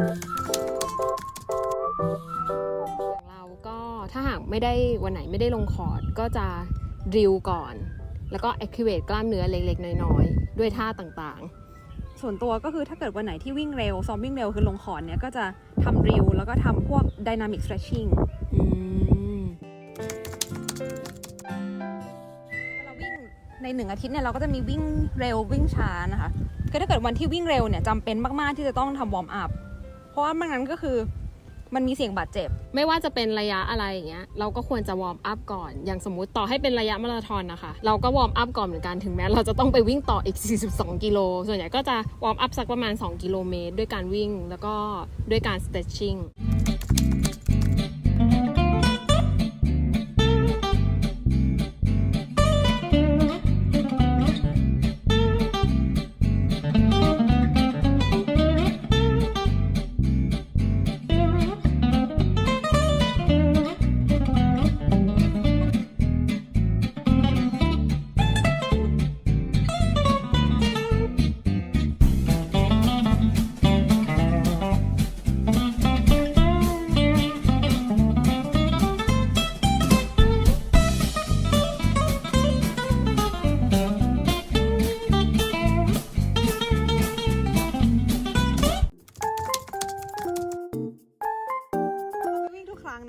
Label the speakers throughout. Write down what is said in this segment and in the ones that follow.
Speaker 1: อย่างเราก็ถ้าหากไม่ได้วันไหนไม่ได้ลงคอร์ดก็จะริวก่อน แล้วก็ activate กล้ามเนื้อเล็กๆ น้อยๆ ด้วยท่าต่างๆ
Speaker 2: ส่วนตัวก็คือถ้าเกิดวันไหนที่วิ่งเร็ว ซ้อมวิ่งเร็วคือลงคอร์ดเนี่ยก็จะทำริวแล้วก็ทำพวก dynamic stretching เราวิ่งในหนึ่งอาทิตย์เนี่ยเราก็จะมีวิ่งเร็ววิ่งช้านะคะคือถ้าเกิดวันที่วิ่งเร็วเนี่ยจำเป็นมากๆที่จะต้องทำวอร์มอัพ เพราะว่าไม่งั้นก็คือมันมีเสี่ยงบาดเจ็บ
Speaker 1: ไม่ว่าจะเป็นระยะอะไรอย่างเงี้ยเราก็ควรจะวอร์มอัพก่อน อย่างสมมุติต่อให้เป็นระยะมาราธอนนะคะ เราก็วอร์มอัพก่อนเหมือนกันถึงแม้เราจะต้องไปวิ่งต่ออีก 42 กิโล ส่วนใหญ่ก็จะวอร์มอัพสักประมาณ 2 กิโลเมตร ด้วยการวิ่งแล้วก็ด้วยการ stretching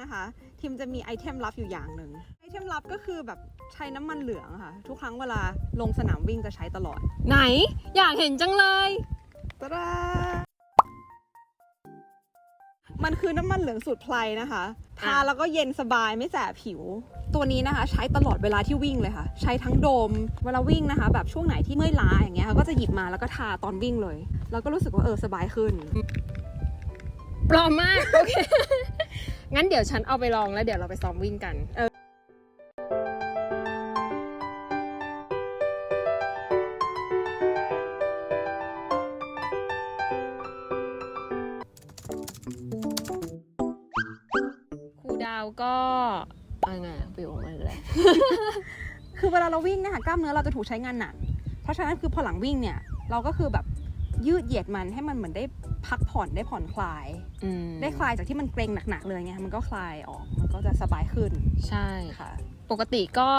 Speaker 2: นะคะ ทีมจะมีไอเทมลับอยู่อย่างหนึ่งไอเทมลับก็คือแบบใช้น้ำมันเหลืองอะค่ะ ทุกครั้งเวลาลงสนามวิ่งจะใช้ตลอด
Speaker 1: ไหน อยากเห็นจังเลย
Speaker 2: ตะดามันคือน้ำมันเหลืองสูตรไพรนะคะ ทา
Speaker 1: อะ
Speaker 2: แล้วก็เย็นสบายไม่แสบผิว ตัวนี้นะคะ ใช้ตลอดเวลาที่วิ่งเลยค่ะ ใช้ทั้งโดม เวลาวิ่งนะคะ แบบช่วงไหนที่เมื่อยล้าอย่างเงี้ยค่ะก็จะหยิบมาแล้วก็ทาตอนวิ่งเลย แล้วก็รู้สึกว่าเออสบายขึ้น
Speaker 1: ปลอมมาก โอเค งั้นเดี๋ยวฉันเอาไปลองแล้วเดี๋ยวเราไปซ้อมวิ่งกันครูดาวก็อะไรไงฟิวออกมาเลย
Speaker 2: คือเวลาเราวิ่งเนะคะกล้ามเนื้อเราจะถูกใช้งานหนัก เพราะฉะนั้นคือพอหลังวิ่งเนี่ย เราก็คือแบบ ยืดเหยียดมันให้มันเหมือนได้พักผ่อนได้ผ่อนคลาย
Speaker 1: อืม
Speaker 2: ได้คลายจากที่มันเกร็งหนักๆเลยไงมันก็คลายออกมันก็จะสบายขึ้น
Speaker 1: ใช่
Speaker 2: ค่ะ
Speaker 1: ปกติก็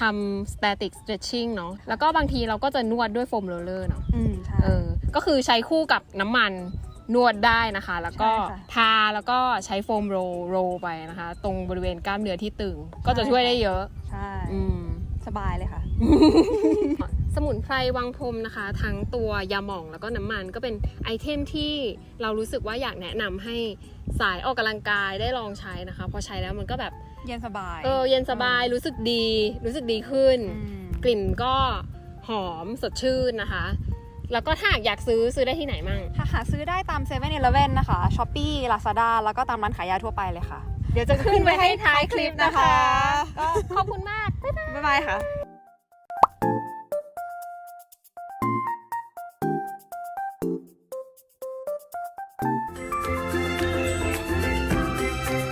Speaker 1: ทำ static stretching เนาะแล้วก็บางทีเราก็จะนวดด้วยโฟมโรลเลอร์เนาะ
Speaker 2: อืมใช่
Speaker 1: เออก็คือใช้คู่กับน้ำมันนวดได้นะคะ แล้วก็
Speaker 2: ใช่ค่ะ
Speaker 1: ทาแล้วก็ใช้โฟมโรลโรลไปนะคะ ตรงบริเวณกล้ามเนื้อที่ตึง ก็จะช่วยได้เยอะ
Speaker 2: ใช่
Speaker 1: อืม
Speaker 2: สบายเลยค่ะ
Speaker 1: สมุนไพรวังพรมนะคะ ทั้งตัวยาหม่องแล้วก็น้ำมันก็เป็นไอเทมที่เรารู้สึกว่าอยากแนะนำให้สายออกกำลังกายได้ลองใช้นะคะ พอใช้แล้วมันก็แบบ
Speaker 2: เย็นสบาย
Speaker 1: เออเย็นสบายรู้สึกดี รู้สึกดีขึ้น
Speaker 2: อืม
Speaker 1: กลิ่นก็หอมสดชื่นนะคะ แล้วก็ถ้าหากอยากซื้อซื้อได้ที่ไหนมั่ง
Speaker 2: หาหาซื้อได้ตาม7 e เ e ่ e อนะคะ s h อ p e e Lazada แล้วก็ตามร้านขายยาทั่วไปเลยค่ะ
Speaker 1: เดี๋ยวจะขึ้นไว้ให้ท้ายคลิปนะคะ
Speaker 2: ก็
Speaker 1: ขอบคุณมาก
Speaker 2: บ๊ายบายค่ะ Thank you.